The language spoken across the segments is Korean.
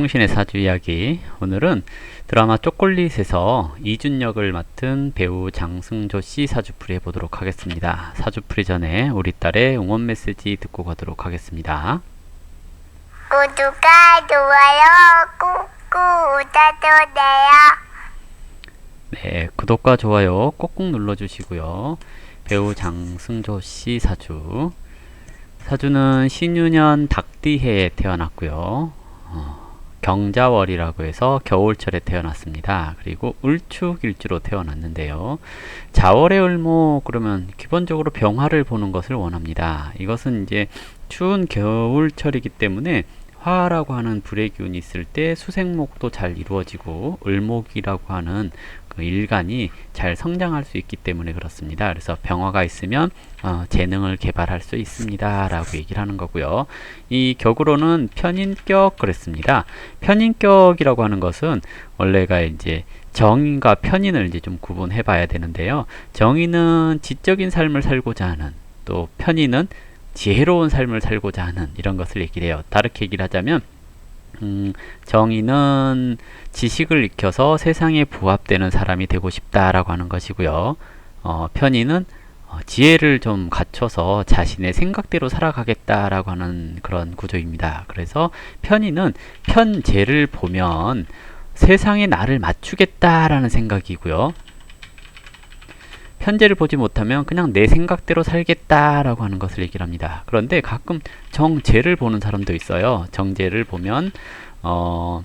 통신의 사주 이야기 오늘은 드라마 쪼콜릿에서 이준 역을 맡은 배우 장승조 씨 사주풀이 해보도록 하겠습니다. 사주풀이 전에 우리 딸의 응원 메시지 듣고 가도록 하겠습니다. 구독과 좋아요 꾹꾹 눌러주세요. 네, 구독과 좋아요 꼭꼭 눌러주시고요. 배우 장승조 씨 사주 사주는 신유년 닭띠해에 태어났고요. 어, 경자월이라고 해서 겨울철에 태어났습니다. 그리고 울축일주로 태어났는데요. 자월의 을목 그러면 기본적으로 병화를 보는 것을 원합니다. 이것은 이제 추운 겨울철이기 때문에 화라고 하는 불의 기운이 있을 때 수생목도 잘 이루어지고 을목이라고 하는 그 일간이 잘 성장할 수 있기 때문에 그렇습니다. 그래서 병화가 있으면 어, 재능을 개발할 수 있습니다. 라고 얘기를 하는 거고요. 이 격으로는 편인격 그랬습니다. 편인격이라고 하는 것은 원래가 이제 정인과 편인을 이제 좀 구분해 봐야 되는데요. 정인은 지적인 삶을 살고자 하는 또 편인은 지혜로운 삶을 살고자 하는 이런 것을 얘기를 해요. 다르게 얘기를 하자면 음, 정의는 지식을 익혀서 세상에 부합되는 사람이 되고 싶다라고 하는 것이고요. 어, 편의는 어, 지혜를 좀 갖춰서 자신의 생각대로 살아가겠다라고 하는 그런 구조입니다. 그래서 편의는 편재를 보면 세상에 나를 맞추겠다라는 생각이고요. 편제를 보지 못하면 그냥 내 생각대로 살겠다라고 하는 것을 얘기를 합니다. 그런데 가끔 정제를 보는 사람도 있어요. 정제를 보면 어,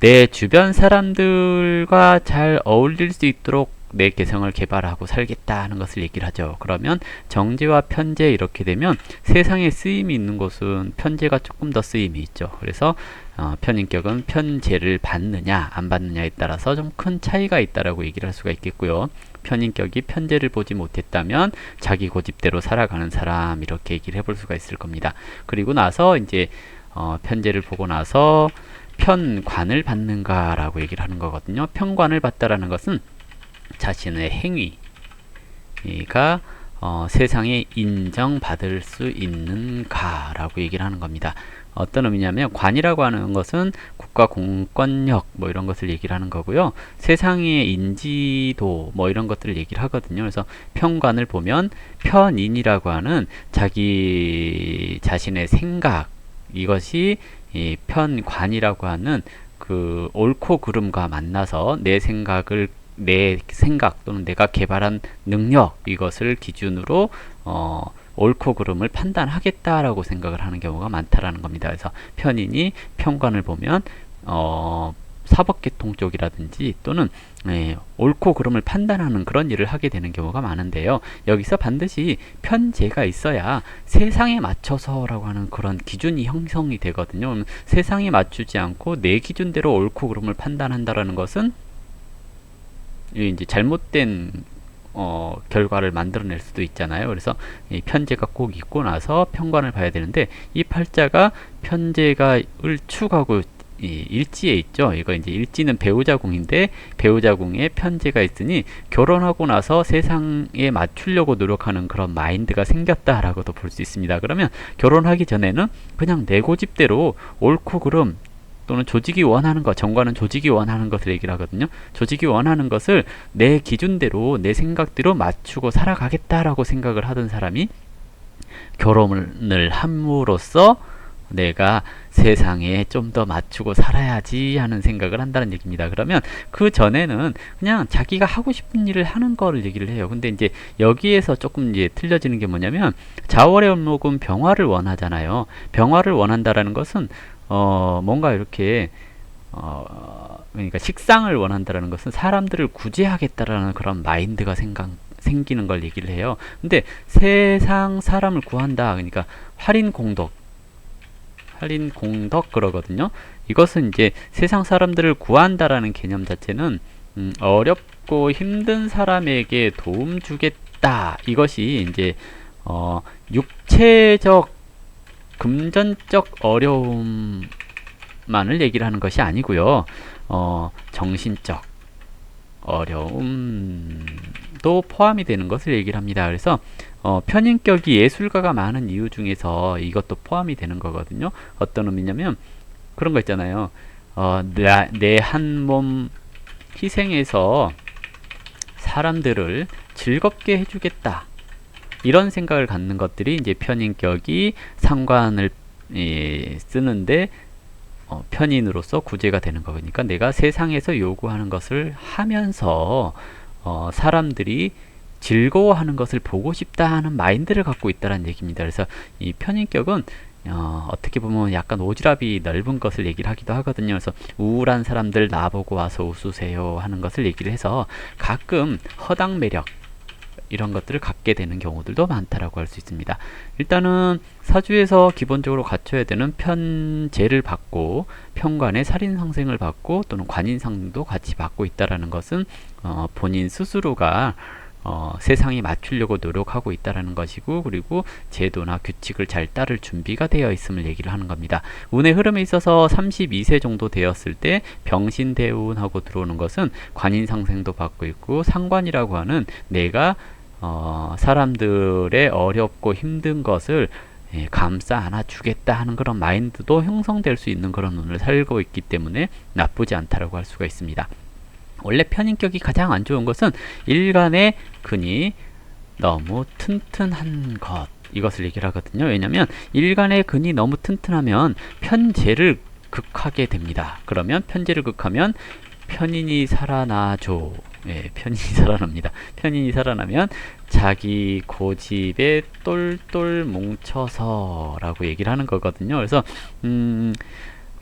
내 주변 사람들과 잘 어울릴 수 있도록 내 개성을 개발하고 살겠다 하는 것을 얘기를 하죠. 그러면 정제와 편제 이렇게 되면 세상에 쓰임이 있는 곳은 편제가 조금 더 쓰임이 있죠. 그래서 어, 편인격은 편제를 받느냐 안 받느냐에 따라서 좀 큰 차이가 있다라고 얘기를 할 수가 있겠고요. 편인격이 편제를 보지 못했다면 자기 고집대로 살아가는 사람 이렇게 얘기를 해볼 수가 있을 겁니다. 그리고 나서 이제 어, 편제를 보고 나서 편관을 받는가라고 얘기를 하는 거거든요. 편관을 받다라는 것은 자신의 행위가 어, 세상에 인정받을 수 있는가라고 얘기를 하는 겁니다. 어떤 의미냐면 관이라고 하는 것은 국가 공권력 뭐 이런 것을 얘기를 하는 거고요. 세상의 인지도 뭐 이런 것들을 얘기를 하거든요. 그래서 편관을 보면 편인이라고 하는 자기 자신의 생각 이것이 이 편관이라고 하는 그 옳고 그름과 만나서 내 생각을 내 생각 또는 내가 개발한 능력 이것을 기준으로 어 옳고 그름을 판단하겠다라고 생각을 하는 경우가 많다라는 겁니다. 그래서 편인이 편관을 보면 어, 사법계통 쪽이라든지 또는 예, 옳고 그름을 판단하는 그런 일을 하게 되는 경우가 많은데요. 여기서 반드시 편제가 있어야 세상에 맞춰서라고 하는 그런 기준이 형성이 되거든요. 세상에 맞추지 않고 내 기준대로 옳고 그름을 판단한다라는 것은 이제 잘못된 어, 결과를 만들어낼 수도 있잖아요. 그래서 이 편제가 꼭 있고 나서 편관을 봐야 되는데 이 팔자가 편제가 을축하고 이 일지에 있죠. 이거 이제 일지는 배우자궁인데 배우자궁에 편제가 있으니 결혼하고 나서 세상에 맞추려고 노력하는 그런 마인드가 생겼다라고도 볼 수 있습니다. 그러면 결혼하기 전에는 그냥 내 고집대로 옳고 그름 또는 조직이 원하는 것, 정관은 조직이 원하는 것을 얘기를 하거든요. 조직이 원하는 것을 내 기준대로, 내 생각대로 맞추고 살아가겠다라고 생각을 하던 사람이 결혼을 함으로써 내가 세상에 좀 더 맞추고 살아야지 하는 생각을 한다는 얘기입니다. 그러면 그 전에는 그냥 자기가 하고 싶은 일을 하는 거를 얘기를 해요. 근데 이제 여기에서 조금 이제 틀려지는 게 뭐냐면 자월의 을목은 병화를 원하잖아요. 병화를 원한다라는 것은 어, 뭔가 이렇게 어, 그러니까 식상을 원한다라는 것은 사람들을 구제하겠다라는 그런 마인드가 생각 생기는 걸 얘기를 해요. 근데 세상 사람을 구한다. 그러니까 할인 공덕 할인 공덕 그러거든요. 이것은 이제 세상 사람들을 구한다라는 개념 자체는 음, 어렵고 힘든 사람에게 도움 주겠다. 이것이 이제 어, 육체적 금전적 어려움만을 얘기를 하는 것이 아니고요. 어, 정신적 어려움도 포함이 되는 것을 얘기를 합니다. 그래서 어, 편인격이 예술가가 많은 이유 중에서 이것도 포함이 되는 거거든요. 어떤 의미냐면 그런 거 있잖아요. 어, 내 한 몸 희생해서 사람들을 즐겁게 해주겠다. 이런 생각을 갖는 것들이 이제 편인격이 상관을 예, 쓰는데 어, 편인으로서 구제가 되는 거니까 내가 세상에서 요구하는 것을 하면서 어, 사람들이 즐거워하는 것을 보고 싶다 하는 마인드를 갖고 있다는 얘기입니다. 그래서 이 편인격은 어, 어떻게 보면 약간 오지랖이 넓은 것을 얘기를 하기도 하거든요. 그래서 우울한 사람들 나보고 와서 웃으세요 하는 것을 얘기를 해서 가끔 허당 매력 이런 것들을 갖게 되는 경우들도 많다라고 할 수 있습니다. 일단은 사주에서 기본적으로 갖춰야 되는 편제를 받고 편관의 살인 상생을 받고 또는 관인 상도 같이 받고 있다라는 것은 어, 본인 스스로가 어, 세상에 맞추려고 노력하고 있다라는 것이고 그리고 제도나 규칙을 잘 따를 준비가 되어 있음을 얘기를 하는 겁니다. 운의 흐름에 있어서 32세 정도 되었을 때 병신대운하고 들어오는 것은 관인상생도 받고 있고 상관이라고 하는 내가 어, 사람들의 어렵고 힘든 것을 예, 감싸 안아주겠다 하는 그런 마인드도 형성될 수 있는 그런 운을 살고 있기 때문에 나쁘지 않다라고 할 수가 있습니다. 원래 편인격이 가장 안 좋은 것은 일간의 근이 너무 튼튼한 것 이것을 얘기를 하거든요. 왜냐하면 일간의 근이 너무 튼튼하면 편제를 극하게 됩니다. 그러면 편제를 극하면 편인이 살아나죠. 예, 편인이 살아납니다. 편인이 살아나면 자기 고집에 똘똘 뭉쳐서 라고 얘기를 하는 거거든요. 그래서 음,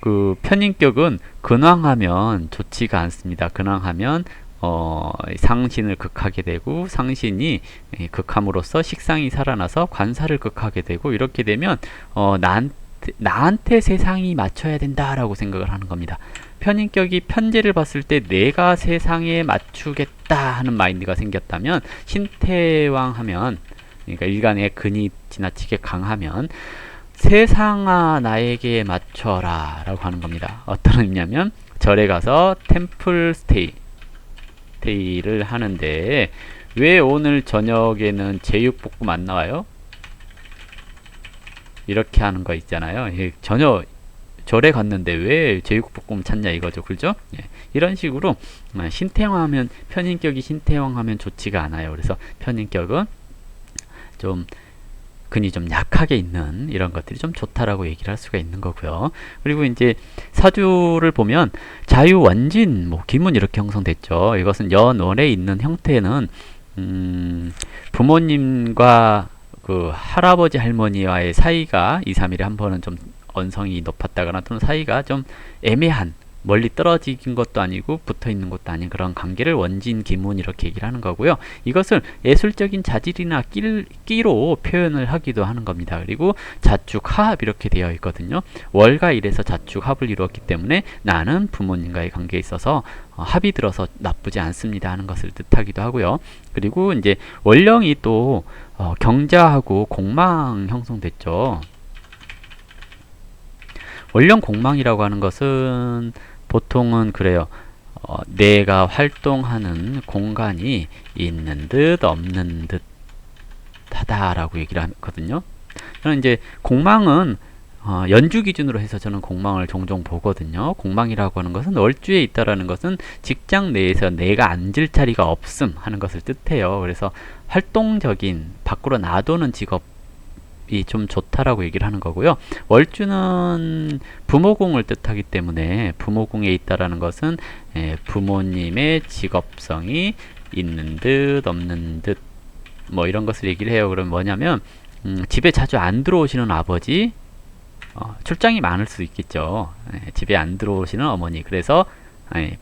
그 편인격은 근황하면 좋지가 않습니다. 근황하면 어, 상신을 극하게 되고 상신이 예, 극함으로써 식상이 살아나서 관사를 극하게 되고 이렇게 되면 어, 나한테, 나한테 세상이 맞춰야 된다라고 생각을 하는 겁니다. 편인격이 편제를 봤을 때 내가 세상에 맞추겠다 하는 마인드가 생겼다면 신태왕 하면 그러니까 일간의 근이 지나치게 강하면 세상아 나에게 맞춰라 라고 하는 겁니다. 어떤 의미냐면 절에 가서 템플 스테이 스테이를 하는데 왜 오늘 저녁에는 제육볶음 안 나와요? 이렇게 하는 거 있잖아요. 예, 전혀 절에 갔는데 왜 제육볶음 찾냐 이거죠. 그죠? 예, 이런 식으로 아, 신태왕하면 편인격이 신태왕하면 좋지가 않아요. 그래서 편인격은 좀 근이 좀 약하게 있는 이런 것들이 좀 좋다라고 얘기를 할 수가 있는 거고요. 그리고 이제 사주를 보면 자유 원진, 뭐 기문 이렇게 형성됐죠. 이것은 연월에 있는 형태는 음, 부모님과 그 할아버지 할머니와의 사이가 2, 3일에 한 번은 좀 언성이 높았다거나 또는 사이가 좀 애매한 멀리 떨어진 것도 아니고 붙어 있는 것도 아닌 그런 관계를 원진 기문 이렇게 얘기를 하는 거고요. 이것을 예술적인 자질이나 끼, 끼로 표현을 하기도 하는 겁니다. 그리고 자축 하합 이렇게 되어 있거든요. 월과 일에서 자축 합을 이루었기 때문에 나는 부모님과의 관계에 있어서 어, 합이 들어서 나쁘지 않습니다 하는 것을 뜻하기도 하고요. 그리고 이제 원령이 또 어, 경자하고 공망 형성됐죠. 원령 공망이라고 하는 것은 보통은 그래요. 어, 내가 활동하는 공간이 있는 듯 없는 듯 하다라고 얘기를 하거든요. 저는 이제 공망은 어, 연주 기준으로 해서 저는 공망을 종종 보거든요. 공망이라고 하는 것은 월주에 있다라는 것은 직장 내에서 내가 앉을 자리가 없음 하는 것을 뜻해요. 그래서 활동적인 밖으로 나도는 직업 이 좀 좋다라고 얘기를 하는 거고요. 월주는 부모공을 뜻하기 때문에 부모공에 있다라는 것은 예, 부모님의 직업성이 있는 듯 없는 듯 뭐 이런 것을 얘기를 해요. 그럼 뭐냐면 음, 집에 자주 안 들어오시는 아버지 어, 출장이 많을 수 있겠죠. 예, 집에 안 들어오시는 어머니 그래서 예,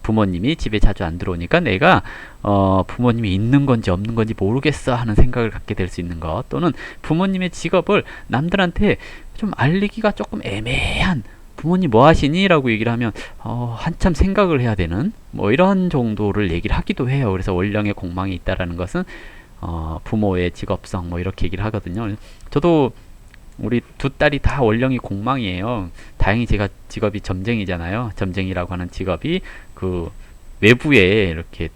부모님이 집에 자주 안 들어오니까 내가 어, 부모님이 있는 건지 없는 건지 모르겠어 하는 생각을 갖게 될 수 있는 것 또는 부모님의 직업을 남들한테 좀 알리기가 조금 애매한 부모님 뭐 하시니? 라고 얘기를 하면 어, 한참 생각을 해야 되는 뭐 이런 정도를 얘기를 하기도 해요. 그래서 원령의 공망이 있다라는 것은 어, 부모의 직업성 뭐 이렇게 얘기를 하거든요. 저도 우리 두 딸이 다 원령이 공망이에요. 다행히 제가 직업이 점쟁이잖아요. 점쟁이라고 하는 직업이 그 외부에 이렇게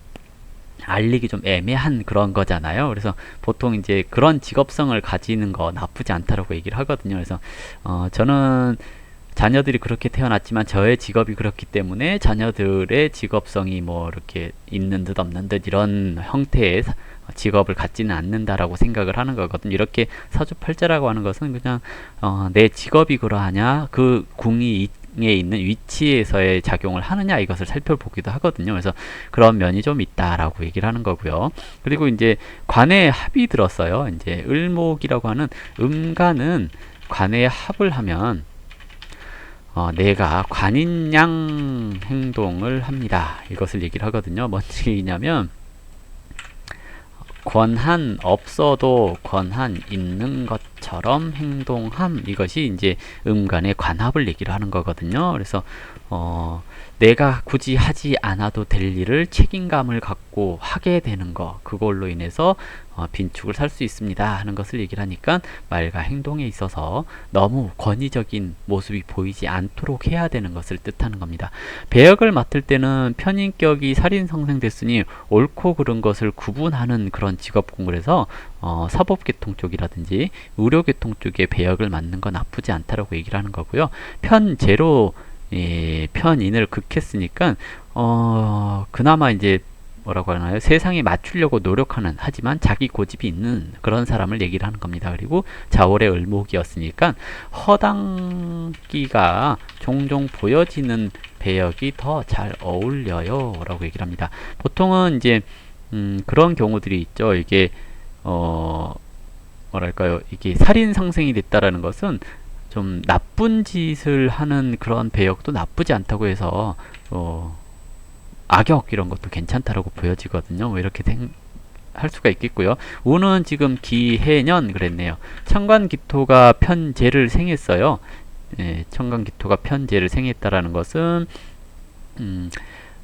알리기 좀 애매한 그런 거잖아요. 그래서 보통 이제 그런 직업성을 가지는 거 나쁘지 않다라고 얘기를 하거든요. 그래서 어 저는 자녀들이 그렇게 태어났지만 저의 직업이 그렇기 때문에 자녀들의 직업성이 뭐 이렇게 있는 듯 없는 듯 이런 형태의 사- 직업을 갖지는 않는다라고 생각을 하는 거거든요. 이렇게 사주팔자라고 하는 것은 그냥 어, 내 직업이 그러하냐 그 궁이 에 있는 위치에서의 작용을 하느냐 이것을 살펴보기도 하거든요. 그래서 그런 면이 좀 있다라고 얘기를 하는 거고요. 그리고 이제 관에 합이 들었어요. 이제 을목이라고 하는 음간은 관에 합을 하면 어, 내가 관인양 행동을 합니다. 이것을 얘기를 하거든요. 뭔 얘기냐면 권한 없어도 권한 있는 것처럼 행동함 이것이 이제 음간의 관합을 얘기를 하는 거거든요. 그래서 어, 내가 굳이 하지 않아도 될 일을 책임감을 갖고 하게 되는 거 그걸로 인해서 어, 빈축을 살 수 있습니다 하는 것을 얘기를 하니까 말과 행동에 있어서 너무 권위적인 모습이 보이지 않도록 해야 되는 것을 뜻하는 겁니다. 배역을 맡을 때는 편인격이 살인성생됐으니 옳고 그른 것을 구분하는 그런 직업 공부에서 어, 사법계통 쪽이라든지 의료계통 쪽에 배역을 맡는 건 나쁘지 않다라고 얘기를 하는 거고요. 편제로 예, 편인을 극했으니까 어, 그나마 이제 뭐라고 하나요? 세상에 맞추려고 노력하는 하지만 자기 고집이 있는 그런 사람을 얘기를 하는 겁니다. 그리고 자월의 을목이었으니까 허당기가 종종 보여지는 배역이 더 잘 어울려요. 라고 얘기를 합니다. 보통은 이제 음, 그런 경우들이 있죠. 이게 어 뭐랄까요? 이게 살인 상생이 됐다라는 것은 좀 나쁜 짓을 하는 그런 배역도 나쁘지 않다고 해서 어 악역 이런 것도 괜찮다라고 보여지거든요. 뭐 이렇게 생, 할 수가 있겠고요. 우는 지금 기해년 그랬네요. 천간기토가 편제를 생했어요. 예, 천간기토가 편제를 생했다라는 것은 음,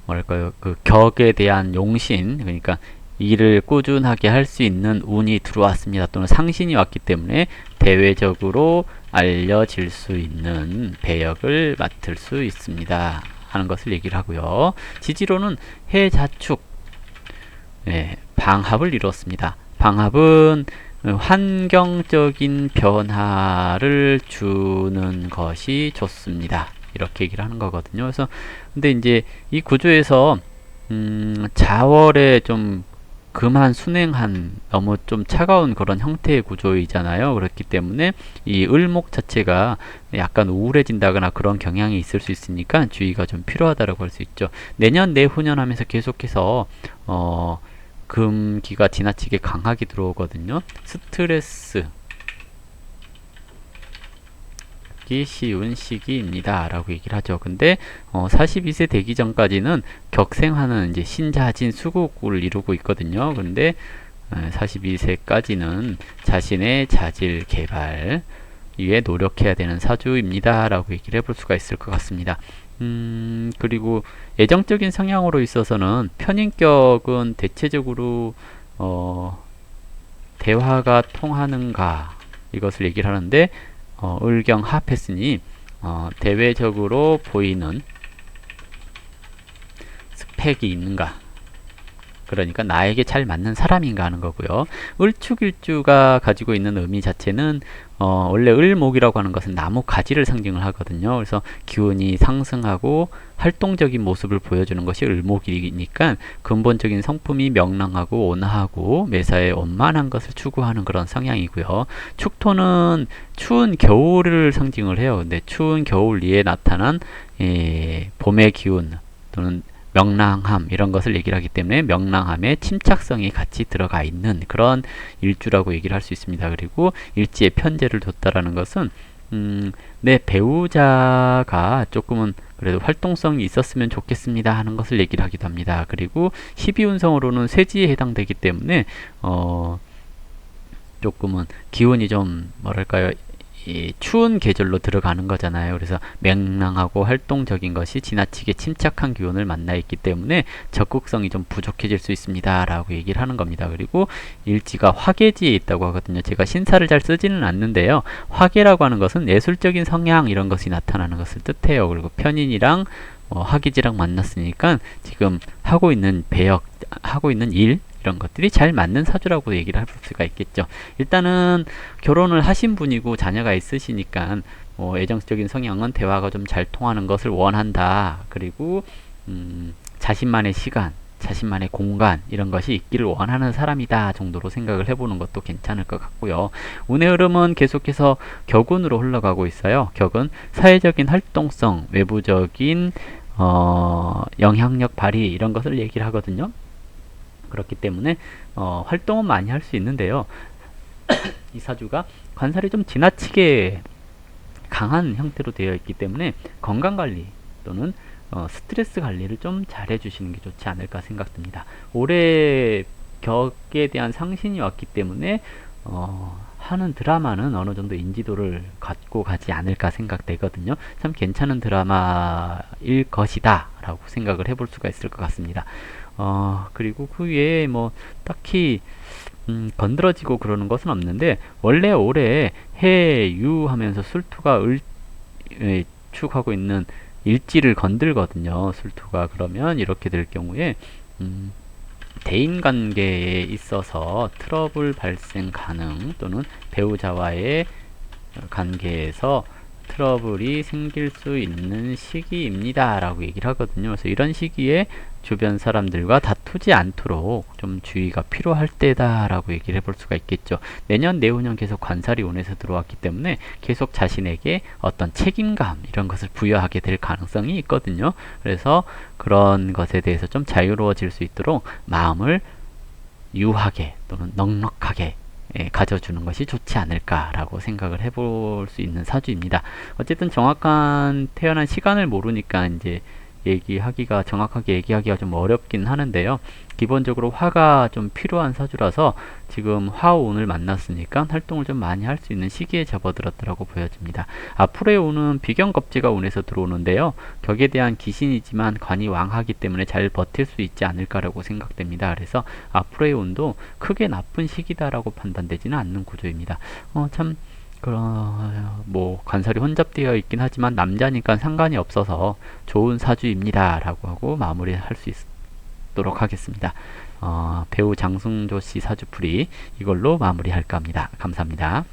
뭐랄까요? 그 격에 대한 용신 그러니까 일을 꾸준하게 할 수 있는 운이 들어왔습니다. 또는 상신이 왔기 때문에 대외적으로 알려질 수 있는 배역을 맡을 수 있습니다. 하는 것을 얘기를 하고요. 지지로는 해자축 예, 방합을 이뤘습니다. 방합은 어, 환경적인 변화를 주는 것이 좋습니다. 이렇게 얘기를 하는 거거든요. 그래서 근데 이제 이 구조에서 음, 자월에 좀 그만 순행한 너무 좀 차가운 그런 형태의 구조이잖아요. 그렇기 때문에 이 을목 자체가 약간 우울해진다거나 그런 경향이 있을 수 있으니까 주의가 좀 필요하다라고 할 수 있죠. 내년 내후년 하면서 계속해서 어 금기가 지나치게 강하게 들어오거든요. 스트레스 기 쉬운 시기입니다. 라고 얘기를 하죠. 근데 어, 42세 되기 전까지는 격생하는 이제 신자진 수국을 이루고 있거든요. 근데 42세까지는 자신의 자질 개발 위해 노력해야 되는 사주입니다. 라고 얘기를 해볼 수가 있을 것 같습니다. 음, 그리고 예정적인 성향으로 있어서는 편인격은 대체적으로 어, 대화가 통하는가 이것을 얘기를 하는데 어, 을경 합했으니 어, 대외적으로 보이는 스펙이 있는가 그러니까 나에게 잘 맞는 사람인가 하는 거고요. 을축일주가 가지고 있는 의미 자체는 어, 원래 을목이라고 하는 것은 나무 가지를 상징을 하거든요. 그래서 기운이 상승하고 활동적인 모습을 보여주는 것이 을목이니까 근본적인 성품이 명랑하고 온화하고 매사에 원만한 것을 추구하는 그런 성향이고요. 축토는 추운 겨울을 상징을 해요. 근데 추운 겨울리에 나타난 예, 봄의 기운 또는 명랑함 이런 것을 얘기를 하기 때문에 명랑함에 침착성이 같이 들어가 있는 그런 일주라고 얘기를 할 수 있습니다. 그리고 일지에 편제를 뒀다라는 것은 음, 내 배우자가 조금은 그래도 활동성이 있었으면 좋겠습니다 하는 것을 얘기를 하기도 합니다. 그리고 12운성으로는 쇠지에 해당되기 때문에 어, 조금은 기운이 좀 뭐랄까요 이 추운 계절로 들어가는 거잖아요. 그래서 맹랑하고 활동적인 것이 지나치게 침착한 기운을 만나 있기 때문에 적극성이 좀 부족해질 수 있습니다. 라고 얘기를 하는 겁니다. 그리고 일지가 화계지에 있다고 하거든요. 제가 신사를 잘 쓰지는 않는데요. 화계라고 하는 것은 예술적인 성향 이런 것이 나타나는 것을 뜻해요. 그리고 편인이랑 어, 화기지랑 만났으니까 지금 하고 있는 배역, 하고 있는 일 이런 것들이 잘 맞는 사주라고 얘기를 할 수가 있겠죠. 일단은 결혼을 하신 분이고 자녀가 있으시니까 어, 애정적인 성향은 대화가 좀 잘 통하는 것을 원한다. 그리고 음, 자신만의 시간, 자신만의 공간 이런 것이 있기를 원하는 사람이다 정도로 생각을 해보는 것도 괜찮을 것 같고요. 운의 흐름은 계속해서 격운으로 흘러가고 있어요. 격은 사회적인 활동성, 외부적인 어, 영향력 발휘 이런 것을 얘기를 하거든요. 그렇기 때문에 어, 활동은 많이 할 수 있는데요. 이 사주가 관살이 좀 지나치게 강한 형태로 되어 있기 때문에 건강 관리 또는 어, 스트레스 관리를 좀 잘 해주시는 게 좋지 않을까 생각됩니다. 올해 격에 대한 상신이 왔기 때문에 어, 하는 드라마는 어느 정도 인지도를 갖고 가지 않을까 생각되거든요. 참 괜찮은 드라마일 것이다 라고 생각을 해볼 수가 있을 것 같습니다. 어, 그리고 그 외에 뭐 딱히 음, 건드러지고 그러는 것은 없는데 원래 올해 해유 하면서 술투가 을, 에, 축하고 있는 일지를 건들거든요. 술투가 그러면 이렇게 될 경우에 음, 대인 관계에 있어서 트러블 발생 가능 또는 배우자와의 관계에서 트러블이 생길 수 있는 시기입니다. 라고 얘기를 하거든요. 그래서 이런 시기에 주변 사람들과 다투지 않도록 좀 주의가 필요할 때다 라고 얘기를 해볼 수가 있겠죠. 내년, 내후년 계속 관살이 온에서 들어왔기 때문에 계속 자신에게 어떤 책임감 이런 것을 부여하게 될 가능성이 있거든요. 그래서 그런 것에 대해서 좀 자유로워질 수 있도록 마음을 유하게 또는 넉넉하게 예, 가져주는 것이 좋지 않을까라고 생각을 해볼 수 있는 사주입니다. 어쨌든 정확한 태어난 시간을 모르니까 이제 얘기하기가 정확하게 얘기하기가 좀 어렵긴 하는데요. 기본적으로 화가 좀 필요한 사주라서 지금 화오운을 만났으니까 활동을 좀 많이 할 수 있는 시기에 접어들었더라고 보여집니다. 앞으로의 운은 비견겁지가 운에서 들어오는데요. 격에 대한 기신이지만 관이 왕하기 때문에 잘 버틸 수 있지 않을까라고 생각됩니다. 그래서 앞으로의 운도 크게 나쁜 시기다라고 판단되지는 않는 구조입니다. 어, 참 그런 뭐 관살이 혼잡되어 있긴 하지만 남자니까 상관이 없어서 좋은 사주입니다 라고 하고 마무리할 수 있도록 하겠습니다. 어, 배우 장승조 씨 사주풀이 이걸로 마무리할까 합니다. 감사합니다.